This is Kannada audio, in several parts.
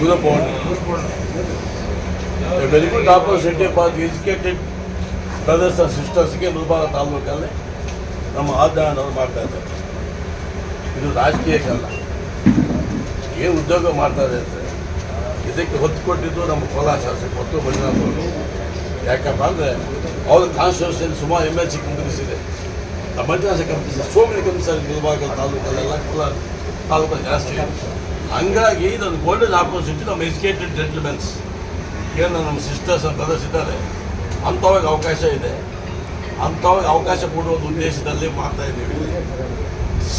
to the board. A very good opportunity for the educated brothers and sisters ಗೆ ಮುಲ್ಬಾಗ ತಾಲೂಕಲ್ಲಿ ನಮ್ಮ ಆದಾಯನವರು ಮಾಡ್ತಾ ಇದ್ದಾರೆ ಇದು ರಾಜಕೀಯಕ್ಕಲ್ಲ ಏನು ಉದ್ಯೋಗ ಮಾಡ್ತಾ ಇದೆ ಇದಕ್ಕೆ ಒತ್ತು ಕೊಟ್ಟಿದ್ದು ನಮ್ಮ ಕೋಲಾ ಶಾಸಕ ಮತ್ತು ಮಂಜುನಾಥ್ ಅವರು ಯಾಕಪ್ಪ ಅಂದರೆ ಅವ್ರ ಕಾನ್ಸ್ಟಿಟ್ಯೂಷನ್ ಸುಮಾರು ಎಂ ಎಲ್ ಇದೆ Manjunatha companies so many companies Mulbagal ತಾಲೂಕಲ್ಲೆಲ್ಲ Kolar ತಾಲೂಕಲ್ಲಿ ಜಾಸ್ತಿ ಹಂಗಾಗಿ ಇದೊಂದು ಗೋಲ್ಡನ್ ಆಪರ್ಚುನಿಟಿ ನಮ್ಮ ಎಜುಕೇಟೆಡ್ ಜೆಂಟ್ಲ್ಮೆನ್ಸ್ ಏನು ನಮ್ಮ ಸಿಸ್ಟರ್ಸ್ ಅಂತ ಬ್ರದರ್ಸ್ ಅಂಥವಾಗ ಅವಕಾಶ ಇದೆ. ಅಂಥವಾಗ ಅವಕಾಶ ಕೊಡುವ ಉದ್ದೇಶದಲ್ಲಿ ಮಾಡ್ತಾ ಇದ್ದೀವಿ.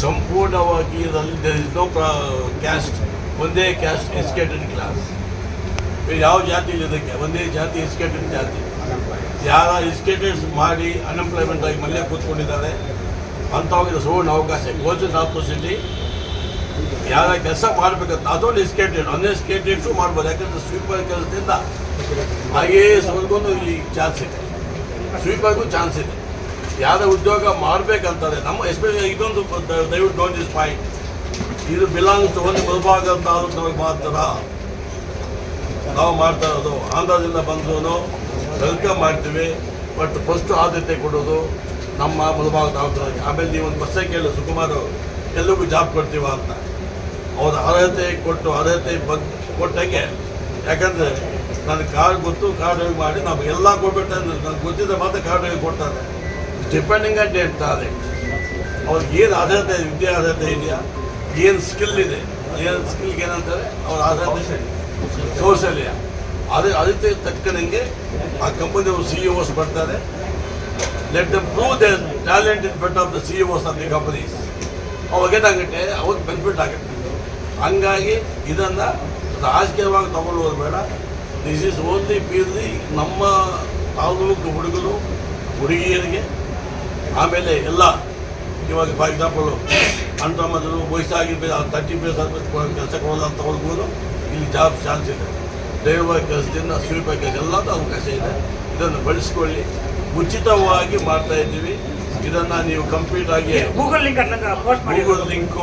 ಸಂಪೂರ್ಣವಾಗಿ ಇದರಲ್ಲಿ ದೇರ್ ಇಸ್ ನೋ ಕ್ಯಾಸ್ಟ್ ಒಂದೇ ಕ್ಯಾಸ್ಟ್ ಎಜುಕೇಟೆಡ್ ಕ್ಲಾಸ್ ಯಾವ ಜಾತಿ ಇದಕ್ಕೆ? ಒಂದೇ ಜಾತಿ ಎಜುಕೇಟೆಡ್ ಜಾತಿ. ಯಾರ ಎಜುಕೇಟೆಡ್ ಮಾಡಿ ಅನ್ಎಂಪ್ಲಾಯ್ಮೆಂಟ್ ಆಗಿ ಮಲ್ಯ ಕೂತ್ಕೊಂಡಿದ್ದಾರೆ ಅಂಥವಾಗ ಸುವರ್ಣ ಅವಕಾಶ ಗೋಲ್ಡನ್ ಆಪರ್ಚುನಿಟಿ ಯಾರ ಕೆಲಸ ಮಾಡಬೇಕಂತ, ಅದೊಂದು ಸ್ಕೇಟ್ ಅನ್ಎಜುಕೇಟೆಡ್ಸು ಮಾಡ್ಬೋದು. ಯಾಕಂದ್ರೆ ಸ್ವೀಪರ್ ಕೆಲಸದಿಂದ ಐ ಎ ಇಲ್ಲಿ ಚಾನ್ಸ್ ಇದೆ. ಸ್ವೀಪರ್ಗೂ ಚಾನ್ಸ್ ಇದೆ. ಯಾವುದೇ ಉದ್ಯೋಗ ಮಾಡಬೇಕಂತಾರೆ ನಮ್ಮ ಎಸ್ಪೆಷಲಿ ಇದೊಂದು ದಯವಿಟ್ಟು ಡೋಂಟ್ ಇಸ್ ಪಾಯಿಂಟ್ ಇದು ಬಿಲಾಂಗ್ಸ್ ಒಂದು ಬಲಭಾಗ ಅಂತ ನಮಗೆ ನಾವು ಮಾಡ್ತಾ ಇರೋದು ಆಂಧ್ರದಿಂದ ಬಂದವನು ವೆಲ್ಕಮ್ ಮಾಡ್ತೀವಿ ಬಟ್ ಫಸ್ಟ್ ಆದ್ಯತೆ ಕೊಡೋದು ನಮ್ಮ ತಾಲೂಕಿನಲ್ಲಿ ಆಮೇಲೆ ನೀವು ಒಂದು ಬಸ್ಸೇ ಕೇಳು ಸುಕುಮಾರ್ ಎಲ್ಲರಿಗೂ ಜಾಬ್ ಕೊಡ್ತೀವ ಅಂತ. ಅವ್ರ ಅರ್ಹತೆ ಕೊಟ್ಟು ಅರ್ಹತೆ ಬಗ್ ಕೊಟ್ಟಂಗೆ. ಯಾಕಂದರೆ ನನಗೆ ಕಾರ್ಡ್ ಗೊತ್ತು ಕಾರ್ಡ್ ಡ್ರೈವ್ ಮಾಡಿ ನಾವು ಎಲ್ಲ ಕೊಡ್ಬಿಟ್ಟು ನನಗೆ ಗೊತ್ತಿದ್ದ ಮಾತ್ರ ಕಾರ್ಡ್ ಡ್ರೈವ್ ಕೊಡ್ತಾರೆ. ಡಿಪೆಂಡಿಂಗ್ ಆನ್ ಡೇಟ್ ಅವ್ರಿಗೆ ಏನು ಅರ್ಹತೆ, ವಿದ್ಯಾ ಅರ್ಹತೆ ಇದೆಯಾ? ಏನು ಸ್ಕಿಲ್ ಇದೆ? ಏನು ಸ್ಕಿಲ್ಗೆ ಏನಂತಾರೆ? ಅವ್ರ ಅರ್ಹತೆ ಕೌಶಲ್ಯ ಅದೇ, ಅದಕ್ಕೆ ತಕ್ಕನಂಗೆ ಆ ಕಂಪನಿಯವರು ಸಿ ಇ ಓಸ್ ಬರ್ತಾರೆ. Let the prove the talent in front of the C Os of the companies ಅವಾಗ ಏನಾಗುತ್ತೆ? ಅವ್ರಿಗೆ ಬೆನಿಫಿಟ್ ಆಗುತ್ತೆ. ಹಂಗಾಗಿ ಇದನ್ನು ರಾಜಕೀಯವಾಗಿ ತಗೊಳ್ಳೋದು ಬೇಡ. ದಿಸ್ ಈಸ್ ಓನ್ಲಿ ಪ್ಯೂರ್ಲಿ ನಮ್ಮ ತಾಲೂಕು ಹುಡುಗರು, ಹುಡುಗಿಯರಿಗೆ. ಆಮೇಲೆ ಎಲ್ಲ, ಇವಾಗ ಫಾರ್ ಎಕ್ಸಾಂಪಲು ಅಂಟಮದರು ವಯಸ್ಸಾಗಿ ತರ್ಟಿ ಬೇಸ್ ಕೆಲಸ ಕೊಡೋಲ್ಲ ಅಂತ ಹೋಗ್ಬೋದು. ಇಲ್ಲಿ ಜಾಬ್ ಚಾನ್ಸ್ ಇದೆ. ಡ್ರೈವರ್ ಕೆಲಸದಿಂದ ಸ್ವೀಪರ್ ಕೆಲಸ ಎಲ್ಲದೂ ಅವಕಾಶ ಇದೆ. ಇದನ್ನು ಬಳಸ್ಕೊಳ್ಳಿ. ಉಚಿತವಾಗಿ ಮಾಡ್ತಾ ಇದ್ದೀವಿ. ಇದನ್ನು ನೀವು ಕಂಪ್ಲೀಟ್ ಆಗಿ ಗೂಗಲ್ ಲಿಂಕ್ ನಂಗೆ ಪೋಸ್ಟ್ ಮಾಡಿ. ಗೂಗಲ್ ಲಿಂಕು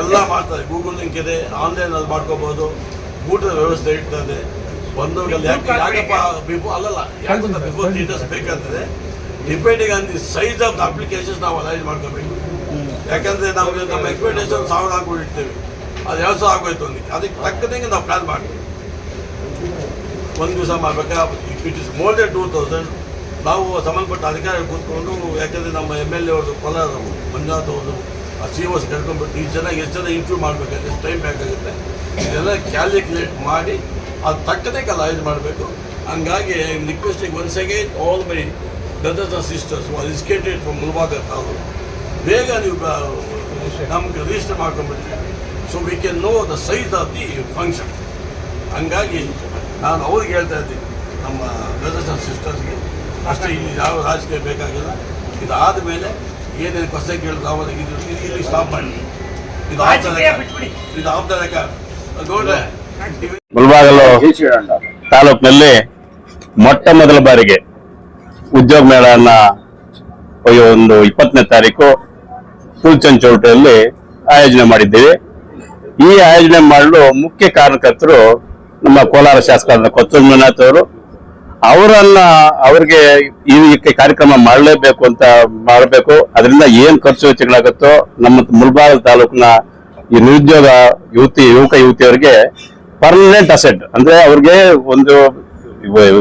ಎಲ್ಲ ಮಾಡ್ತಾರೆ. ಗೂಗಲ್ ಲಿಂಕ್ ಇದೆ. ಆನ್ಲೈನ್ ಅಲ್ಲಿ ಮಾಡ್ಕೋಬಹುದು ಊಟದ ವ್ಯವಸ್ಥೆ ಇರ್ತದೆ. ಒಂದು ಯಾಕೆ ಯಾಕಪ್ಪ ಬಿಫೋರ್ ಅಲ್ಲಲ್ಲ ಯಾಕಂದ್ರೆ before details ಬೇಕಂತಂದ್ರೆ depending on the size of the applications ನಾವು ಅಲೈನ್ ಮಾಡ್ಕೋಬೇಕು. ಯಾಕಂದ್ರೆ ನಾವು ನಮ್ಮ ಎಕ್ಸ್ಪೆಕ್ಟೇಷನ್ ಸಾವಿರ ಹಾಕೊಂಡಿರ್ತೀವಿ ಅದು ಎರಡು ಸಾವಿರ ಆಗೋಯ್ತು ಒಂದು ಅದಕ್ಕೆ ತಕ್ಕದಂಗೆ ನಾವು ಪ್ಲಾನ್ ಮಾಡ್ತೀವಿ. ಒಂದು ದಿವಸ ಮಾಡ್ಬೇಕಾ? It is more than two thousand ನಾವು ಸಂಬಂಧಪಟ್ಟ ಅಧಿಕಾರಿ ಕೂತ್ಕೊಂಡು, ಯಾಕಂದರೆ ನಮ್ಮ ಎಂ ಎಲ್ ಎ ಅವ್ರದ್ದು ಕೊಲಾರ ಮಂಜುನಾಥ್ ಅವ್ರದ್ದು, ಆ ಸಿ ಓಸ್ ಕರ್ಕೊಂಡ್ಬಿಟ್ಟು ಈ ಜನ ಎಷ್ಟು ಜನ ಇಂಟ್ರ್ಯೂ ಮಾಡಬೇಕಾಗುತ್ತೆ ಎಷ್ಟು ಟೈಮ್ ಬೇಕಾಗುತ್ತೆ ಇದೆಲ್ಲ ಕ್ಯಾಲ್ಕುಲೇಟ್ ಮಾಡಿ, ಅದು ತಕ್ಕದಕ್ಕೆ ಇದು ಮಾಡಬೇಕು. ಹಂಗಾಗಿ requesting once again all my brothers or sisters educated from Mulbagal ಅವರು ಬೇಗ ನೀವು ನಮ್ಗೆ ರಿಜಿಸ್ಟರ್ ಮಾಡ್ಕೊಂಡ್ಬಿಟ್ಟು so we can know the size of the function ಹಂಗಾಗಿ ನಾನು ಅವ್ರಿಗೆ ಹೇಳ್ತಾ ಇದ್ದೀನಿ, ನಮ್ಮ ಬ್ರದರ್ಸ್ ಆ್ಯಂಡ್ ಸಿಸ್ಟರ್ಸ್ಗೆ ಅಷ್ಟೇ ಇಲ್ಲಿ ಯಾವ ರಾಜಕೀಯ ಬೇಕಾಗಿಲ್ಲ. ಇದಾದ ಮೇಲೆ ಏನೇನು ಹೊಸ ಕೇಳಿದ್ರು ಇದು ಇಲ್ಲಿ ಸ್ಟಾಪ್ ಮಾಡಿ. ಇದು ರಾಜಕೀಯ ಇದು ರೆಕಾರ್ಡ್ ನೋಡ್ರೆ ಮುಳಬಾಗಲು ತಾಲೂಕಿನಲ್ಲಿ ಮೊಟ್ಟ ಮೊದಲ ಬಾರಿಗೆ ಉದ್ಯೋಗ ಮೇಳನ ಒಂದು ಇಪ್ಪತ್ತನೇ ತಾರೀಕು ಚೌಟಲ್ಲಿ ಆಯೋಜನೆ ಮಾಡಿದ್ದೀವಿ. ಈ ಆಯೋಜನೆ ಮಾಡಲು ಮುಖ್ಯ ಕಾರಣಕರ್ತರು ನಮ್ಮ ಕೋಲಾರ ಶಾಸಕರಾದ ಕೊತ್ತೂರು ಮಂಜುನಾಥ್ ಅವರು ಅವರನ್ನ ಅವ್ರಿಗೆ ಈ ಕಾರ್ಯಕ್ರಮ ಮಾಡಲೇಬೇಕು ಅಂತ ಮಾಡಬೇಕು. ಅದರಿಂದ ಏನ್ ಖರ್ಚು ವೆಚ್ಚಗಳಾಗುತ್ತೋ ನಮ್ಮ ಮುಳಬಾಗ ತಾಲೂಕಿನ ಈ ನಿರುದ್ಯೋಗ ಯುವತಿ, ಯುವಕ ಯುವತಿಯವರಿಗೆ ಪರ್ಮನೆಂಟ್ ಅಸೆಟ್ ಅಂದ್ರೆ ಅವ್ರಿಗೆ ಒಂದು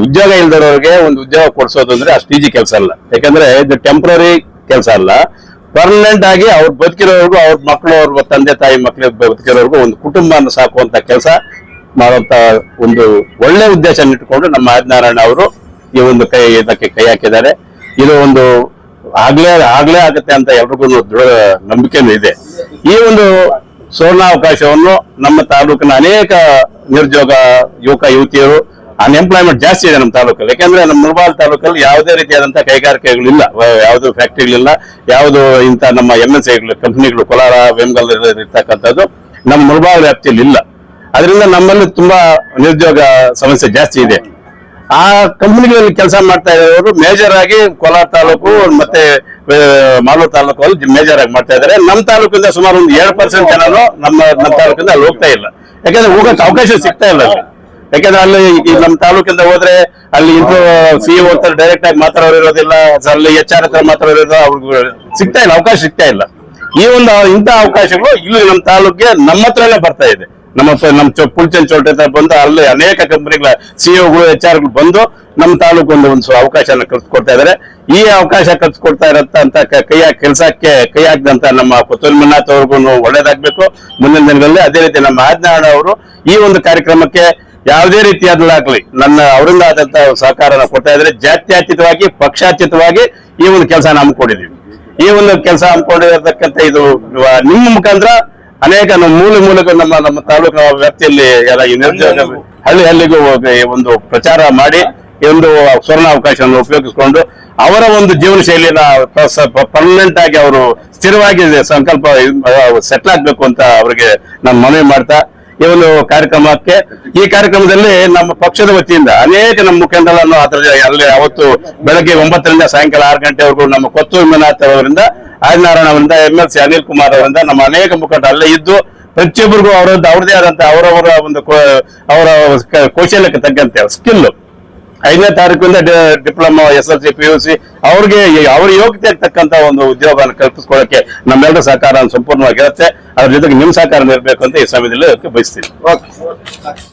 ಉದ್ಯೋಗ ಇಲ್ದಿರೋರಿಗೆ ಒಂದು ಉದ್ಯೋಗ ಕೊಡಿಸೋದು ಅಂದ್ರೆ ಅಷ್ಟು ಈಜಿ ಕೆಲಸ ಅಲ್ಲ. ಯಾಕಂದ್ರೆ ಇದು ಟೆಂಪ್ರರಿ ಕೆಲಸ ಅಲ್ಲ. ಪರ್ಮನೆಂಟ್ ಆಗಿ ಅವ್ರು ಬದುಕಿರೋರ್ಗು ಅವ್ರ ಮಕ್ಕಳು ಅವ್ರ ತಂದೆ, ತಾಯಿ ಮಕ್ಕಳಿಗೆ ಬದುಕಿರೋರ್ಗು ಒಂದು ಕುಟುಂಬನ ಸಾಕುವಂತ ಕೆಲಸ. ಮಾಡುವಂತ ಒಂದು ಒಳ್ಳೆ ಉದ್ದೇಶ ಇಟ್ಟುಕೊಂಡು ನಮ್ಮ ಆದಿನಾರಾಯಣ ಅವರು ಈ ಒಂದು ಕೈ ಇದಕ್ಕೆ ಕೈ ಹಾಕಿದ್ದಾರೆ. ಇದು ಒಂದು ಆಗ್ಲೇ ಆಗ್ಲೇ ಆಗುತ್ತೆ ಅಂತ ಎಲ್ರಿಗೂ ದೃಢ ನಂಬಿಕೆನೂ ಇದೆ. ಈ ಒಂದು ಸುವರ್ಣಾವಕಾಶವನ್ನು ನಮ್ಮ ತಾಲೂಕಿನ ಅನೇಕ ನಿರುದ್ಯೋಗ ಯುವಕ, ಯುವತಿಯರು ಅನ್ಎಂಪ್ಲಾಯ್ಮೆಂಟ್ ಜಾಸ್ತಿ ಇದೆ ನಮ್ಮ ತಾಲೂಕಲ್ಲಿ. ಯಾಕಂದ್ರೆ ನಮ್ಮ ಮುಳಬಾಲ್ ತಾಲೂಕಲ್ಲಿ ಯಾವುದೇ ರೀತಿಯಾದಂತಹ ಕೈಗಾರಿಕೆಗಳಿಲ್ಲ. ಯಾವುದು ಫ್ಯಾಕ್ಟ್ರಿಗಳಿಲ್ಲ, ಯಾವುದು ಇಂಥ ನಮ್ಮ ಎಂ ಎಸ್ ಸಿ ಕಂಪ್ನಿಗಳು ಕೋಲಾರ ವೆಂಗಲ್ ಇರ್ತಕ್ಕಂಥದ್ದು ನಮ್ಮ ಮುಳಬಾಲ್ ವ್ಯಾಪ್ತಿಯಲ್ಲಿ ಇಲ್ಲ. ಅದರಿಂದ ನಮ್ಮಲ್ಲಿ ತುಂಬಾ ನಿರುದ್ಯೋಗ ಸಮಸ್ಯೆ ಜಾಸ್ತಿ ಇದೆ. ಆ ಕಂಪನಿಗಳಲ್ಲಿ ಕೆಲಸ ಮಾಡ್ತಾ ಇರೋರು ಮೇಜರ್ ಆಗಿ ಕೋಲಾರ ತಾಲೂಕು ಮತ್ತೆ ಮಾಲೂರು ತಾಲೂಕು ಅಲ್ಲಿ ಮೇಜರ್ ಆಗಿ ಮಾಡ್ತಾ ಇದ್ದಾರೆ. ನಮ್ಮ ತಾಲೂಕಿಂದ ಸುಮಾರು ಒಂದು ಏಳು ಪರ್ಸೆಂಟ್ ಜನರು ನಮ್ಮ ನಮ್ಮ ತಾಲೂಕಿಂದ ಅಲ್ಲಿ ಹೋಗ್ತಾ ಇಲ್ಲ. ಯಾಕಂದ್ರೆ ಹೋಗಕ್ಕೆ ಅವಕಾಶ ಸಿಗ್ತಾ ಇಲ್ಲ. ಯಾಕಂದ್ರೆ ಅಲ್ಲಿ ನಮ್ಮ ತಾಲೂಕಿಂದ ಹೋದ್ರೆ ಅಲ್ಲಿ ಇಂಟ್ರೋ ಸಿ ಹತ್ರ ಡೈರೆಕ್ಟ್ ಆಗಿ ಮಾತಾಡೋರು ಇರೋದಿಲ್ಲ ಅಲ್ಲಿ ಎಚ್ ಆರ್ ಹತ್ರ ಮಾತಾಡೋರು ಇರೋದು, ಅವ್ರಿಗೆ ಸಿಗ್ತಾ ಇಲ್ಲ, ಅವಕಾಶ ಸಿಗ್ತಾ ಇಲ್ಲ. ಈ ಒಂದು ಇಂಥ ಅವಕಾಶಗಳು ಇಲ್ಲಿ ನಮ್ಮ ತಾಲೂಕಿಗೆ ನಮ್ಮ ಹತ್ರನೇ ಬರ್ತಾ ಇದೆ. ನಮ್ಮ ನಮ್ಮ ಪುಲ್ಚನ್ ಚೌಟ್ರಿ ಹತ್ರ ಬಂದು ಅಲ್ಲಿ ಅನೇಕ ಕಂಪನಿಗಳ ಸಿಇಒಗಳು ಎಚ್ ಆರ್ಗಳು ಬಂದು ನಮ್ಮ ತಾಲೂಕು ಒಂದು ಒಂದು ಅವಕಾಶನ ಕಲ್ಸ್ಕೊಡ್ತಾ ಇದಾರೆ. ಈ ಅವಕಾಶ ಕಲ್ಸ್ಕೊಡ್ತಾ ಇರತ್ತಂತ ಕೈ ಕೆಲಸಕ್ಕೆ ಕೈ ಹಾಕಿದಂತ ನಮ್ಮ ಪುತ್ತೂರು ಮಂಜುನಾಥ್ ಅವ್ರಿಗೂ ಒಳ್ಳೇದಾಗ್ಬೇಕು. ಮುಂದಿನ ದಿನಗಳಲ್ಲಿ ಅದೇ ರೀತಿ ನಮ್ಮ ಆಜ್ಞಾಣ ಅವರು ಈ ಒಂದು ಕಾರ್ಯಕ್ರಮಕ್ಕೆ ಯಾವುದೇ ರೀತಿಯಾದಲಾಗ್ಲಿ ನನ್ನ ಅವರಿಂದ ಆದಂತ ಸಹಕಾರನ ಕೊಡ್ತಾ ಇದ್ರೆ. ಜಾತ್ಯಾತೀತವಾಗಿ, ಪಕ್ಷಾತೀತವಾಗಿ ಈ ಒಂದು ಕೆಲಸ ಹಮ್ಮಿಕೊಂಡಿದೀವಿ ಈ ಒಂದು ಕೆಲಸ ಹಮ್ಮಿಕೊಂಡಿರತಕ್ಕಂಥ ಇದು, ನಿಮ್ಮ ಮುಖಾಂತರ ಅನೇಕ ಮೂಲೆ ಮೂಲಕ ನಮ್ಮ ನಮ್ಮ ತಾಲೂಕು ವ್ಯಾಪ್ತಿಯಲ್ಲಿ ಹಳ್ಳಿ ಹಳ್ಳಿಗೂ ಒಂದು ಪ್ರಚಾರ ಮಾಡಿ ಒಂದು ಸ್ವರ್ಣ ಅವಕಾಶವನ್ನು ಉಪಯೋಗಿಸಿಕೊಂಡು ಅವರ ಒಂದು ಜೀವನ ಶೈಲಿನ ಪರ್ಮನೆಂಟ್ ಆಗಿ ಅವರು ಸ್ಥಿರವಾಗಿ ಸಂಕಲ್ಪ ಸೆಟ್ಲ್ ಆಗ್ಬೇಕು ಅಂತ ಅವರಿಗೆ ನಾನು ಮನವಿ ಮಾಡ್ತಾ ಈ ಒಂದು ಕಾರ್ಯಕ್ರಮಕ್ಕೆ ಈ ಕಾರ್ಯಕ್ರಮದಲ್ಲಿ ನಮ್ಮ ಪಕ್ಷದ ವತಿಯಿಂದ ಅನೇಕ ನಮ್ಮ ಮುಖಂಡರನ್ನು ಅದರ ಅಲ್ಲಿ ಅವತ್ತು ಬೆಳಗ್ಗೆ ಒಂಬತ್ತರಿಂದ ಸಾಯಂಕಾಲ ಆರು ಗಂಟೆವರೆಗೂ ನಮ್ಮ ಕೊತ್ತೂರು ಮೀನಾಥ್ ಅವರಿಂದ ಆದಿನಾರಾಯಣ ಅವರಿಂದ M L C Anil Kumar ಅವರಿಂದ ನಮ್ಮ ಅನೇಕ ಮುಖಂಡ ಅಲ್ಲೇ ಇದ್ದು ಪ್ರತಿಯೊಬ್ಬರಿಗೂ ಅವರದ್ದು ಅವ್ರದೇ ಆದಂತ ಅವರವರ ಒಂದು ಅವರ ಕೌಶಲ್ಯಕ್ಕೆ ತಕ್ಕಂತೆ ಸ್ಕಿಲ್ ಐದನೇ ತಾರೀಕಿಂದ diploma S L C P U C ಅವ್ರಿಗೆ ಅವ್ರ ಯೋಗ್ಯತೆ ತಕ್ಕಂತ ಒಂದು ಉದ್ಯೋಗವನ್ನು ಕಲ್ಪಿಸ್ಕೊಳ್ಳಕ್ಕೆ ನಮ್ಮೆಲ್ಲರ ಸಹಕಾರ ಸಂಪೂರ್ಣವಾಗಿರುತ್ತೆ ಅದ್ರ ಜೊತೆಗೆ ನಿಮ್ ಸಹಕಾರ ಇರಬೇಕು ಅಂತ ಈ ಸಮಯದಲ್ಲಿ ಬಯಸ್ತೀನಿ.